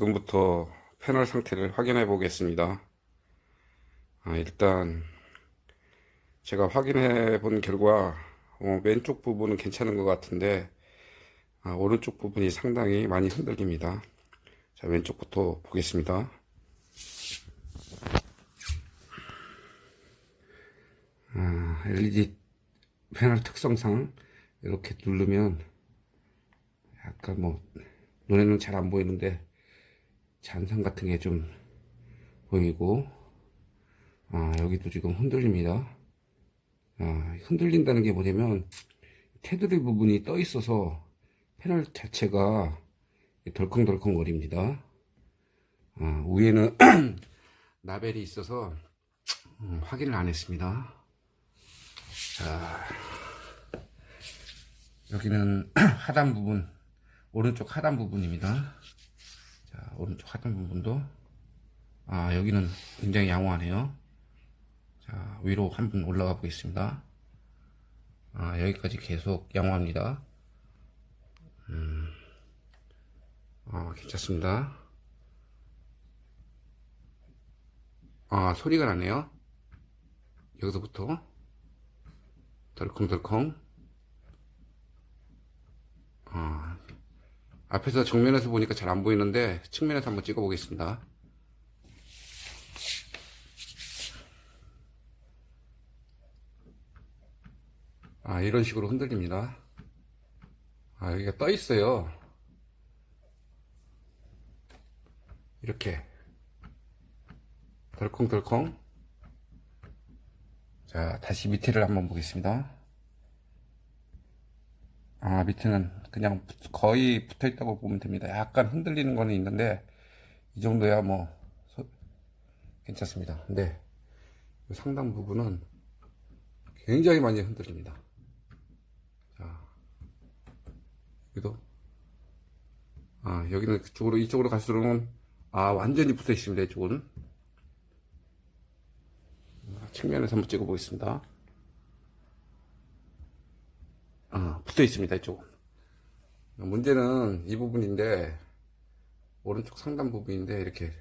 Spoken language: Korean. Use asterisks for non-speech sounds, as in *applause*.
지금부터 패널 상태를 확인해 보겠습니다. 아, 일단 제가 확인해 본 결과 어, 왼쪽 부분은 괜찮은 것 같은데 아, 오른쪽 부분이 상당히 많이 흔들립니다. 자, 왼쪽부터 보겠습니다. 아, LED 패널 특성상 이렇게 누르면 약간 뭐 눈에는 잘 안 보이는데 잔상 같은 게 좀 보이고 아 여기도 지금 흔들립니다. 아 흔들린다는 게 뭐냐면 테두리 부분이 떠 있어서 패널 자체가 덜컹덜컹 거립니다. 아, 위에는 *clears throat* 라벨이 있어서 음, 확인을 안 했습니다. 자 여기는 *clears throat* 하단 부분 오른쪽 하단 부분입니다. 자, 오른쪽 하단 부분도 아, 여기는 굉장히 양호하네요. 자, 위로 한번 올라가 보겠습니다. 아, 여기까지 계속 양호합니다. 음, 아, 괜찮습니다. 아, 소리가 나네요. 여기서부터 덜컹덜컹. 앞에서 정면에서 보니까 잘 안 보이는데 측면에서 한번 찍어 보겠습니다. 아, 이런 식으로 흔들립니다. 아, 여기가 떠 있어요. 이렇게. 덜컹덜컹. 자, 다시 밑에를 한번 보겠습니다. 아, 밑에는 그냥 붙- 거의 붙어 있다고 보면 됩니다. 약간 흔들리는 거는 있는데, 이 정도야 뭐, 소- 괜찮습니다. 근데, 이 상당 부분은 굉장히 많이 흔들립니다. 자, 여기도, 아, 여기는 그쪽으로, 이쪽으로 갈수록은, 아, 완전히 붙어 있습니다. 이쪽은. 측면에서 한번 찍어 보겠습니다. 아, 붙어 있습니다, 이쪽은. 문제는 이 부분인데, 오른쪽 상단 부분인데, 이렇게